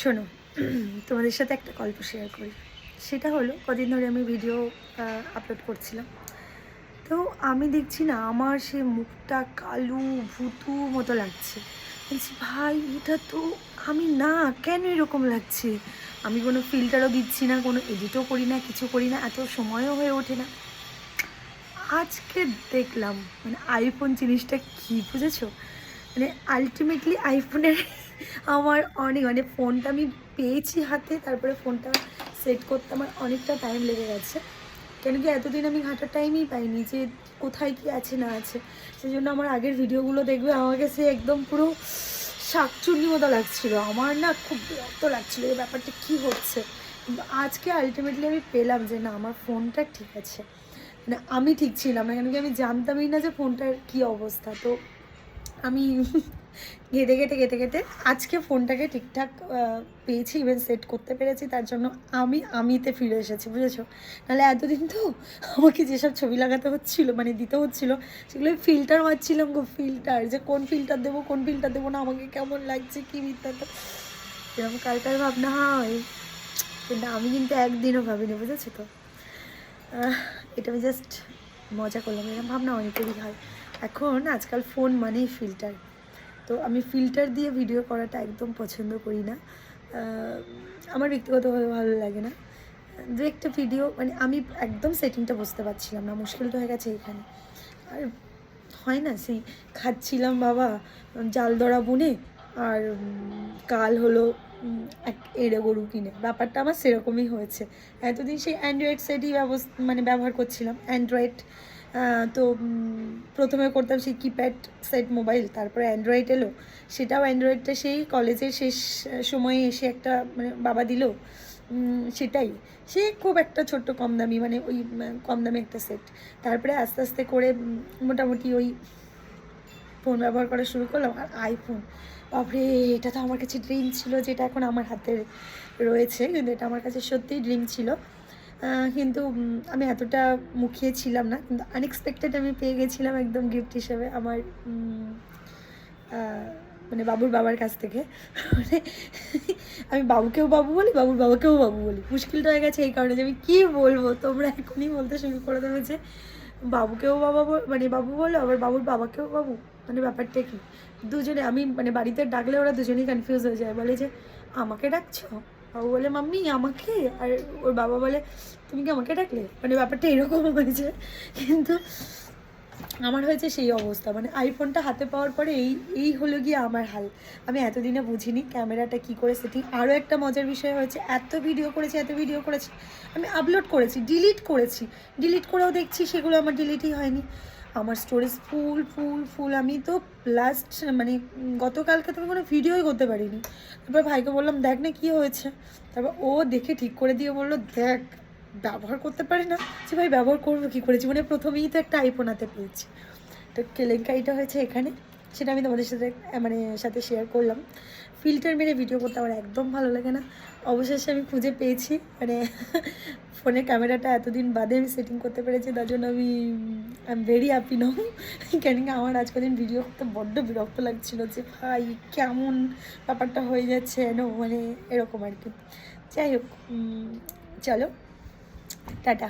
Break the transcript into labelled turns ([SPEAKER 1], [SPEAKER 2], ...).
[SPEAKER 1] শোনো, তোমাদের সাথে একটা গল্প শেয়ার করি। সেটা হলো, কদিন ধরে আমি ভিডিও আপলোড করছিলাম। তো আমি দেখছি না, আমার সে মুখটা কালু, ভুতু মতো লাগছে। বলছি, ভাই, এটা তো আমি না, কেন এরকম লাগছে? আমি কোনো ফিল্টারও দিচ্ছি না, কোনো এডিটও করি না, কিছু করি না, এত সময়ও হয়ে ওঠে না। আজকে দেখলাম মানে আইফোন জিনিসটা কী বুঝেছ? মানে আলটিমেটলি আইফোনের আমার অনেক মানে ফোনটা আমি পেয়েছি হাতে, তারপরে ফোনটা সেট করতে আমার অনেকটা টাইম লেগে গেছে। কেন কি এতদিন আমি ঘাটার টাইমই পাইনি যে কোথায় কি আছে, না আছে। সেই জন্য আমার আগের ভিডিওগুলো দেখবে আমাকে সে একদম পুরো শাকচুন্নি মতো লাগছিল। আমার না খুব বিরক্ত লাগছিল এই ব্যাপারটা কি হচ্ছে। কিন্তু আজকে আলটিমেটলি আমি পেলাম যে না, আমার ফোনটা ঠিক আছে। মানে আমি ঠিক ছিলাম না, কেন কি আমি জানতামই না যে ফোনটার কি অবস্থা। তো আমি ঘেটে ঘেটে ঘেটে ঘেটে আজকে ফোনটাকে ঠিকঠাক পেয়েছি ইভেন সেট করতে পেরেছি, তার জন্য আমি আমিতে ফিরে এসেছি, বুঝেছ? নাহলে এতদিন তো আমাকে যেসব ছবি লাগাতে হচ্ছিল মানে দিতে হচ্ছিল, সেগুলো ফিল্টার মারছিলাম গো ফিল্টার যে কোন ফিল্টার দেবো, কোন ফিল্টার দেবো না, আমাকে কেমন লাগছে, কি মিথ্যা তো। এরকম কার ভাবনা হয়? কিন্তু আমি কিন্তু একদিনও ভাবিনি, বুঝেছ তো? এটা আমি জাস্ট মজা করলাম, এরকম ভাবনা অনেকেরই হয়। এখন আজকাল ফোন মানেই ফিল্টার তো আমি ফিল্টার দিয়ে ভিডিও করাটা একদম পছন্দ করি না। আমার ব্যক্তিগতভাবে ভালো লাগে না। দু একটা ভিডিও মানে আমি একদম সেটিংটা বুঝতে পারছিলাম না মুশকিলটা হয়ে গেছে এখানে। আর হয় না, সেই খাচ্ছিলাম বাবা, জাল দড়া বুনে, আর কাল হলো এক এড়ে গরু কিনে। ব্যাপারটা আমার সেরকমই হয়েছে। এতদিন সেই অ্যান্ড্রয়েড সেটই ব্যবস্থা মানে ব্যবহার করছিলাম অ্যান্ড্রয়েড তো প্রথমে করতাম সেই কিপ্যাড সেট মোবাইল তারপরে অ্যান্ড্রয়েড এলো। সেটাও অ্যান্ড্রয়েডটা সেই কলেজের শেষ সময়ে এসে একটা মানে বাবা দিল। সেটাই। সে খুব একটা ছোট্ট কম দামি মানে ওই কম দামি একটা সেট তারপরে আস্তে আস্তে করে মোটামুটি ওই ফোন ব্যবহার করা শুরু করলাম। আর আইফোন বাপরে, এটা তো আমার কাছে ড্রিম ছিল, যেটা এখন আমার হাতে রয়েছে। কিন্তু এটা আমার কাছে সত্যিই ড্রিম ছিল। কিন্তু আমি এতটা মুখিয়ে ছিলাম না, কিন্তু আনএক্সপেক্টেড আমি পেয়ে গেছিলাম একদম গিফট হিসেবে আমার মানে বাবুর বাবার কাছ থেকে। মানে আমি বাবুকেও বাবু বলি, বাবুর বাবাকেও বাবু বলি। মুশকিলটা হয়ে গেছে এই কারণে যে আমি কী বলব, তোমরা এখনই বলতে শুরু করে দেবে যে বাবুকেও বাবা মানে বাবু বলো, আবার বাবুর বাবাকেও বাবু। মানে ব্যাপারটা কি? দুজনে, আমি মানে বাড়িতে ডাকলে ওরা দুজনেই কনফিউজ হয়ে যায়, বলে যে, আমাকে ডাকছো? বাবু বলে, মাম্মি, আমাকে? আর ওর বাবা বলে, তুমি কি আমাকে ডাকলে? মানে ব্যাপারটা এরকম হয়েছে। কিন্তু আমার হয়েছে সেই অবস্থা। মানে আইফোনটা হাতে পাওয়ার পরে এই এই হলো গিয়ে আমার হাল। আমি এতদিনে বুঝিনি ক্যামেরাটা কি করে সেটিং আরও একটা মজার বিষয় হয়েছে, এত ভিডিও করেছি, এত ভিডিও করেছি। আমি আপলোড করেছি ডিলিট করেছি। ডিলিট করেও দেখছি সেগুলো আমার ডিলিটই হয়নি। আমার স্টোরেজ ফুল ফুল ফুল আমি তো লাস্ট মানে গতকালকে তো আমি কোনো ভিডিওই করতে পারিনি। তারপর ভাইকে বললাম, দেখ না কী হয়েছে? তারপর ও দেখে ঠিক করে দিয়ে বলল, দেখ, ব্যবহার করতে পারি না? যে, ভাই, ব্যবহার করব কী করে? জীবনে প্রথমেই তো একটা আইফোন হাতে পেয়েছি। তো কেলেঙ্কারিটা হয়েছে এখানে। সেটা আমি তোমাদের সাথে মানে সাথে শেয়ার করলাম। ফিল্টার মেরে ভিডিও করতে আমার একদম ভালো লাগে না। অবশেষে আমি খুঁজে পেয়েছি মানে ফোনের ক্যামেরাটা এতদিন বাদে আমি সেটিং করতে পেরেছি, তার জন্য আমি I am very happy now কেন কি আমার আজ কদিন ভিডিও করতে বড্ড বিরক্ত লাগছিল যে, ভাই, কেমন ব্যাপারটা হয়ে যাচ্ছে? যেন মানে এরকম আর কি। যাই হোক চলো, টাটা।